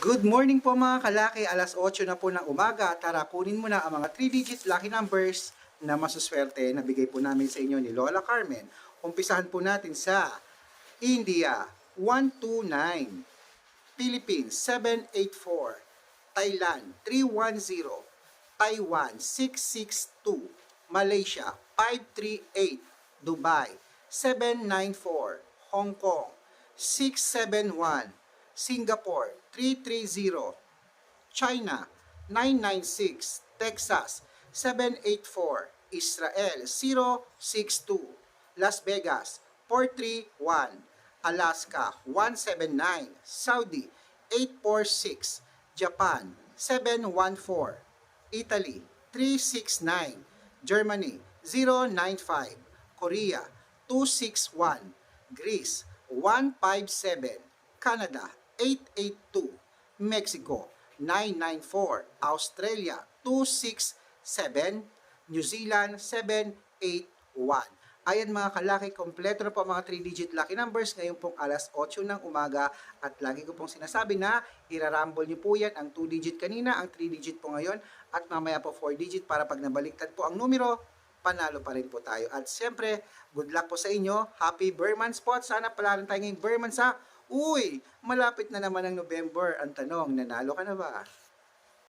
Good morning po mga kalaki, alas 8 na po ng umaga. Tara, kunin mo na ang mga 3-digit lucky numbers na masuswerte na bigay po namin sa inyo ni Lola Carmen. Umpisahan po natin sa India, 129. Philippines, 784. Thailand, 310. Taiwan, 662. Malaysia, 538. Dubai, 794. Hong Kong, 671. Singapore, 330. China, 996. Texas, 784. Israel, 062. Las Vegas, 431. Alaska, 179. Saudi, 846. Japan, 714. Italy, 369. Germany, 095. Korea, 261. Greece, 157. Canada, 882. Mexico, 994. Australia, 267. New Zealand, 781. Ayan mga kalaki, kompleto na po mga 3-digit lucky numbers ngayon pong alas 8 ng umaga at lagi ko pong sinasabi na irarumble niyo po yan ang 2-digit kanina, ang 3-digit po ngayon at mamaya po 4-digit para pag nabaliktad po ang numero, panalo pa rin po tayo. At siyempre, good luck po sa inyo. Happy Berman Spot. Sana pala rin tayo ngayong Berman sa Uy, malapit na naman ang November. Ang tanong, nanalo ka na ba?